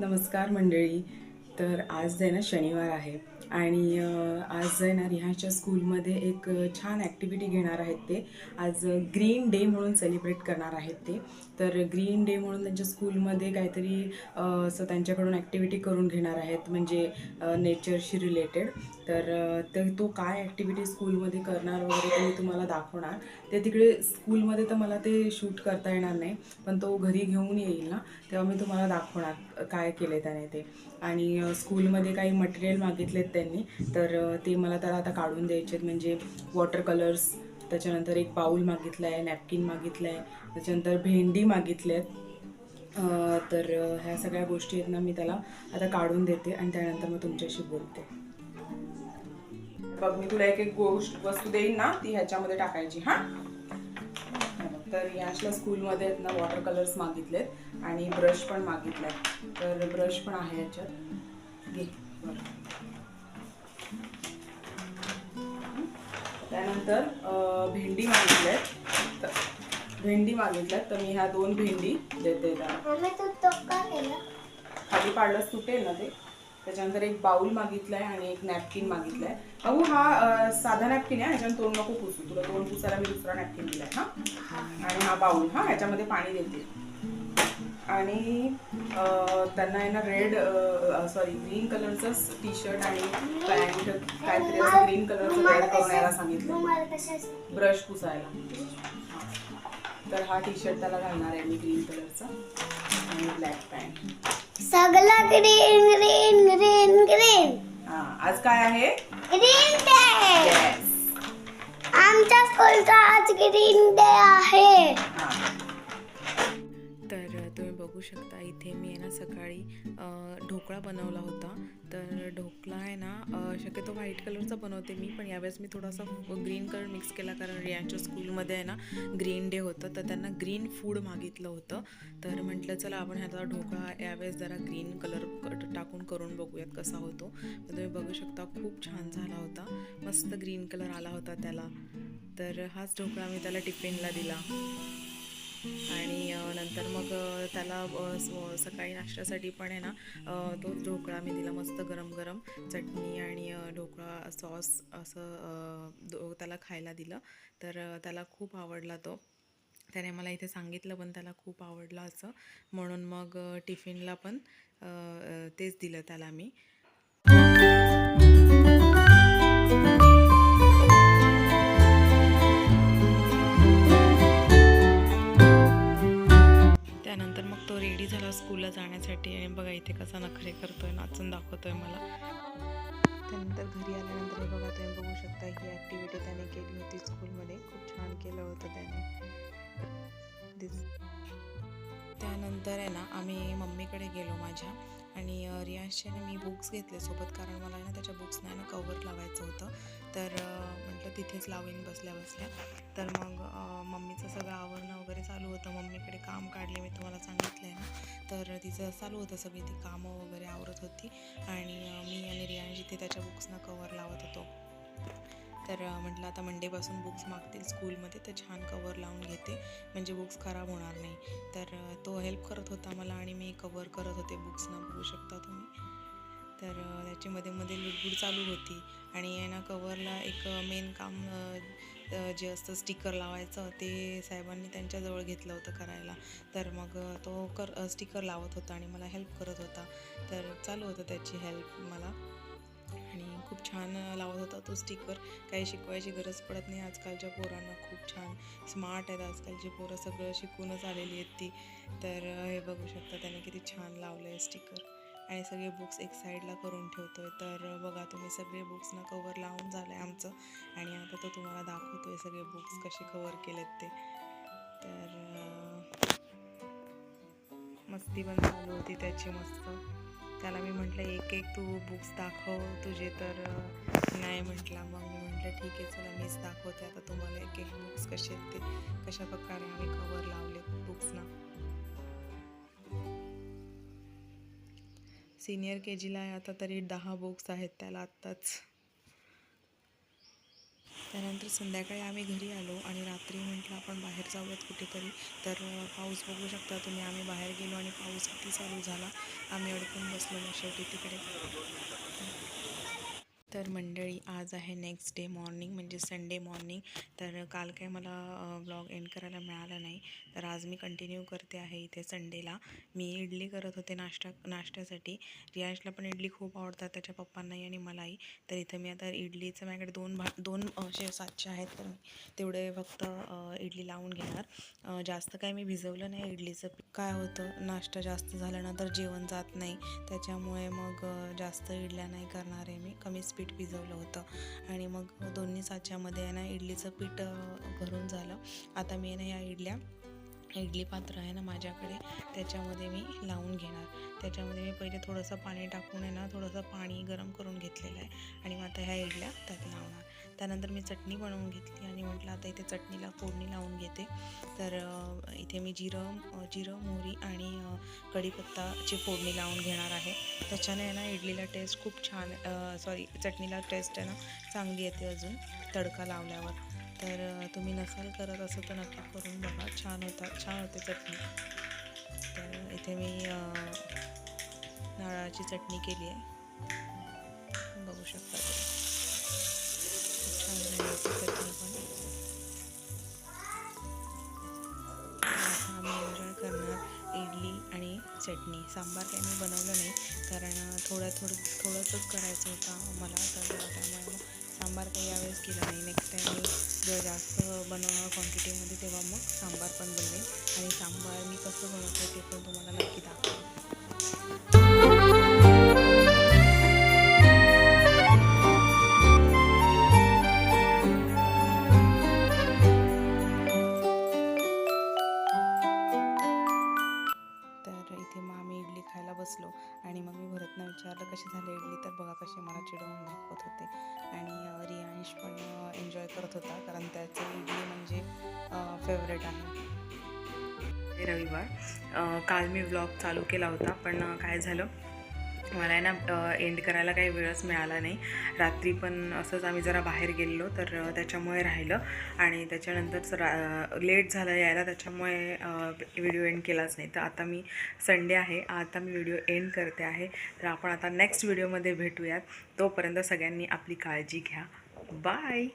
नमस्कार मंडळी. तर आज आहे ना शनिवार आहे आणि आज आहे ना रिहाच्या स्कूलमध्ये एक छान ॲक्टिव्हिटी घेणार आहेत ते. आज ग्रीन डे म्हणून सेलिब्रेट करणार आहेत ते. तर ग्रीन डे म्हणून त्यांच्या स्कूलमध्ये काहीतरी असं त्यांच्याकडून ॲक्टिव्हिटी करून घेणार आहेत म्हणजे नेचरशी रिलेटेड तर तर तो काय ॲक्टिव्हिटी स्कूलमध्ये करणार वगैरे ते मी तुम्हाला दाखवणार. ते तिकडे स्कूलमध्ये तर मला ते शूट करता येणार नाही पण तो घरी घेऊन येईल ना तेव्हा मी तुम्हाला दाखवणार काय काय केले त्याने ते. आणि स्कूलमध्ये काही मटेरियल मागितलेत त्यांनी तर ते मला त्याला आता काढून द्यायचे आहेत म्हणजे वॉटर कलर्स त्याच्यानंतर एक बाऊल मागितला आहे नॅपकिन मागितलं आहे त्याच्यानंतर भेंडी मागितले आहेत तर ह्या सगळ्या गोष्टी आहेत ना मी त्याला आता काढून देते आणि त्यानंतर मग तुमच्याशी बोलते. बघ मी तुला एक एक गोष्ट वस्तू देईन ना ती ह्याच्यामध्ये टाकायची हां? तर याशला स्कूलमध्ये आहेत ना वॉटर कलर्स मागितलेत आणि ब्रश पण मागितलाय. तर ब्रश पण आहे याच्यात. घे बरं. त्यानंतर भेंडी मागितल्यात भेंडी मागितल्यात तर मी ह्या दोन भेंडी देते त्याला. खाली पाडलंच तुटेल ना ते? त्याच्यानंतर एक बाउल मागितलाय आणि एक नॅपकिन मागितलाय अहो हा साधा नॅपकिन आहे. ह्याच्यानं तोंड नको पुसू. तुला तोंड पुसायला मी दुसरा नॅपकिन दिलाय हा? आणि हा बाउल हा? ह्याच्यामध्ये पाणी देते. आणि त्यांना आहे ना रेड सॉरी ग्रीन कलरचं टी शर्ट आणि पॅन्ट काहीतरी असं ग्रीन कलरचं रेड करून यायला सांगितलं. ब्रश पुसायला. तर हा टी शर्ट त्याला घालणार आहे मी ग्रीन कलरचा आणि ब्लॅक पॅन्ट सगळं ग्रीन ग्रीन ग्रीन ग्रीन हा आज काय आहे? ग्रीन डे आमच्या स्कूलचा आज ग्रीन डे आहे. तर बघू शकता इथे मी आहे ना सकाळी ढोकळा बनवला होता. तर ढोकळा आहे ना शक्यतो व्हाईट कलरचा बनवते मी पण यावेळेस मी थोडासा ग्रीन कलर मिक्स केला कारण रियांच्या स्कूलमध्ये आहे ना ग्रीन डे होतं तर त्यांना ग्रीन फूड मागितलं होतं. तर म्हटलं चला आपण ह्याचा ढोकळा यावेळेस जरा ग्रीन कलर टाकून करून बघूयात कसा होतो. तर तुम्ही बघू शकता खूप छान झाला होता. मस्त ग्रीन कलर आला होता त्याला. तर हाच ढोकळा मी त्याला टिफिनला दिला. आणि तर मग त्याला सकाळी नाश्त्यासाठी पण आहे ना तो ढोकळा मी दिला मस्त गरम गरम चटणी आणि ढोकळा सॉस असं दो- त्याला खायला दिलं. तर त्याला खूप आवडला तो. त्याने मला इथे सांगितलं पण त्याला खूप आवडलं असं. म्हणून मग टिफिनला पण तेच दिलं त्याला मी. तो रेडी झाला स्कूलला जाण्यासाठी आणि बघा इथे कसा नखरे करतोय नाचून दाखवतोय मला. त्यानंतर घरी आल्यानंतर बघा तुम्ही बघू शकता ही ॲक्टिव्हिटी त्याने केली होती स्कूलमध्ये. खूप छान केलं होतं त्याने. दिस त्यानंतर आहे ना आम्ही मम्मीकडे गेलो माझ्या आणि अ, रियांशचे ना मी बुक्स घेतले सोबत कारण मला आहे ना त्याच्या बुक्सना ना कवर लावायचं होतं. तर म्हटलं तिथेच लावीन बसल्या बसल्या. तर मग मम्मीचं सगळं आवरणं वगैरे चालू होतं. मम्मीकडे काम काढले मी तुम्हाला सांगितलं. तर तिचं चालू होतं सगळी ती कामं वगैरे आवरत होती. आणि मी आणि रियांशी ते त्याच्या बुक्सना कवर लावत होतो. तर म्हटलं आता मंडेपासून बुक्स मागतील स्कूलमध्ये तर छान कवर लावून घेते. म्हणजे बुक्स खराब होणार नाही. तर तो हेल्प करत होता मला आणि मी कवर करत होते बुक्सना बघू शकता तुम्ही. तर त्याची मध्ये मध्ये लुडबुड चालू होती. आणि आहे ना कवरला एक मेन काम जे असतं स्टिकर लावायचं ते साहेबांनी त्यांच्याजवळ घेतलं होतं करायला. तर मग तो कर स्टिकर लावत होता आणि मला हेल्प करत होता. तर चालू होतं त्याची हेल्प मला. आणि खूप छान लावत होता तो स्टिकर काही शिकवायची गरज पडत नाही. आजकालच्या पोरांना खूप छान स्मार्ट आहेत. आजकालची पोरं सगळं शिकूनच आलेली आहेत ती. तर हे बघू शकता त्याने किती छान लावलं आहे स्टिकर आणि सगळे बुक्स एक साईडला करून ठेवतो आहे तर बघा तुम्ही सगळे बुक्सना कवर लावून झालं आहे आमचं. आणि आता तो तुम्हाला दाखवतो आहे सगळे बुक्स कसे कवर केलेत ते. तर मस्ती पण चालू होती त्याची मस्त. त्याला मी म्हटलं एक एक तू बुक्स दाखव तुझे तर नाही म्हटला. मग मी म्हटलं ठीक आहे चला मीच दाखवते आता तुम्हाला एक एक बुक्स कसे आहेत ते. कशा प्रकारे आम्ही कवर लावले बुक्सना सिनियर के जीला आहे. आता तरी दहा बुक्स आहेत त्याला आत्ताच. त्यानंतर संध्याकाळी आम्ही घरी आलो आणि रात्री म्हटलं आपण बाहेर जाऊयात कुठेतरी. तर पाऊस बघू शकता तुम्ही. आम्ही बाहेर गेलो आणि पाऊस किती चालू झाला. आम्ही अडकून बसलो मग शेवटी तिकडे. तर मंडळी आज आहे नेक्स्ट डे मॉर्निंग म्हणजे संडे मॉर्निंग तर काल काय मला ब्लॉग एंड करायला मिळालं नाही. तर आज मी कंटिन्यू करते आहे इथे संडेला मी इडली करत होते नाश्ता नाश्त्यासाठी. रियाजला पण इडली खूप आवडतात त्याच्या पप्पांनाही आणि मलाही. तर इथं मी आता इडलीचं माझ्याकडे दोन भा दोन असे साचे आहेत तर मी तेवढे फक्त इडली लावून घेणार. जास्त काय मी भिजवलं नाही इडलीचं. काय होतं नाश्ता जास्त झाल्यानंतर जेवण जात नाही. त्याच्यामुळे मग जास्त इडल्या नाही करणार आहे मी. कमीच पीठ भिजवलं होतं. आणि मग दोन्ही साच्यामध्ये आहे ना इडलीचं पीठ भरून झालं. आता मी आहे ना या इडल्या इडली पात्र आहे ना माझ्याकडे त्याच्यामध्ये मी लावून घेणार. त्याच्यामध्ये मी पहिले थोडंसं पाणी टाकून आहे ना थोडंसं पाणी गरम करून घेतलेलं आहे. आणि मग आता ह्या इडल्या त्यात लावणार. त्यानंतर मी चटणी बनवून घेतली आणि म्हटलं आता इथे चटणीला फोडणी लावून घेते. तर इथे मी जिरं जिरं मोहरी आणि कढीपत्ताची फोडणी लावून घेणार आहे. त्याच्याने आहे ना इडलीला टेस्ट खूप छान सॉरी चटणीला टेस्ट आहे ना चांगली येते अजून तडका लावल्यावर. तर तुम्ही नसाल करत असं तर नक्की करून बघा. छान होता छान होते चटणी. तर इथे मी नारळाची चटणी केली आहे. बघू शकता चटणी. सांबार काही मी बनवलं नाही. कारण थोडं थोडं थोडंसंच करायचं होतं मला तर त्यामुळे मग सांबार काही यावेळेस केला नाही. नेक्स्ट टाईम मी जास्त बनवणार क्वांटिटीमध्ये तेव्हा मग सांबार पण बनवेन. आणि सांबार मी कसं बनवतो ते पण तुम्हाला नक्की दाखवेन. एन्जॉय करत होता कारण त्याचं इडली म्हणजे फेवरेट आहे. रविवार. काल मी व्लॉग चालू केला होता पण काय झालं? मला आहे ना एंड करायला काही वेळच मिळाला नाही. रात्री पण असंच आम्ही जरा बाहेर गेलेलो तर त्याच्यामुळे राहिलं. आणि त्याच्यानंतर लेट झालं यायला त्याच्यामुळे व्हिडिओ एंड केलाच नाही. तर आता मी संडे आहे आता मी व्हिडिओ एंड करते आहे. तर आपण आता नेक्स्ट व्हिडिओमध्ये भेटूयात. तोपर्यंत सगळ्यांनी आपली काळजी घ्या. बाय